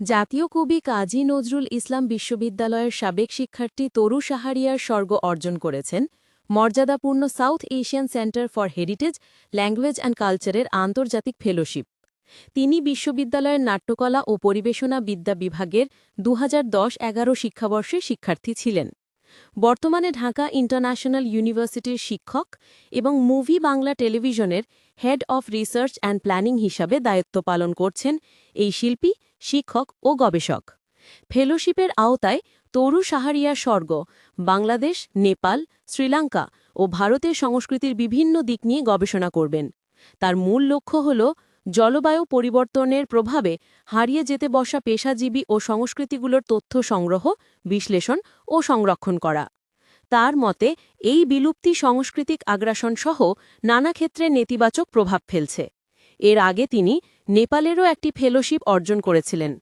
জাতীয় কবি কাজী নজরুল ইসলাম বিশ্ববিদ্যালয়ের সাবেক শিক্ষার্থী তরু সাহারিয়ার স্বর্গ অর্জন করেছেন, মর্যাদাপূর্ণ South Asian centre for heritage, language and কালচারের আন্তর্জাতিক ফেলোশিপ। তিনি বিশ্ববিদ্যালয়ের নাট্যকলা ও পরিবেশনা বিদ্যা বিভাগের দু এগারো শিক্ষাবর্ষে শিক্ষার্থী ছিলেন। বর্তমানে ঢাকা ইন্টারন্যাশনাল ইউনিভার্সিটির শিক্ষক এবং মুভি বাংলা টেলিভিশনের head of research and planning হিসাবে দায়িত্ব পালন করছেন এই শিল্পী, শিক্ষক ও গবেষক। ফেলোশিপের আওতায় তরু সাহারিয়া স্বর্গ, বাংলাদেশ, নেপাল, শ্রীলঙ্কা ও ভারতের সংস্কৃতির বিভিন্ন দিক নিয়ে গবেষণা করবেন। তার মূল লক্ষ্য হল জলবায়ু পরিবর্তনের প্রভাবে হারিয়ে যেতে বসা পেশাজীবী ও সংস্কৃতিগুলোর তথ্য সংগ্রহ, বিশ্লেষণ ও সংরক্ষণ করা। তার মতে, এই বিলুপ্তি সাংস্কৃতিক আগ্রাসন সহ নানা ক্ষেত্রে নেতিবাচক প্রভাব ফেলছে। এর আগে তিনি নেপালেরও একটি ফেলোশিপ অর্জন করেছিলেন।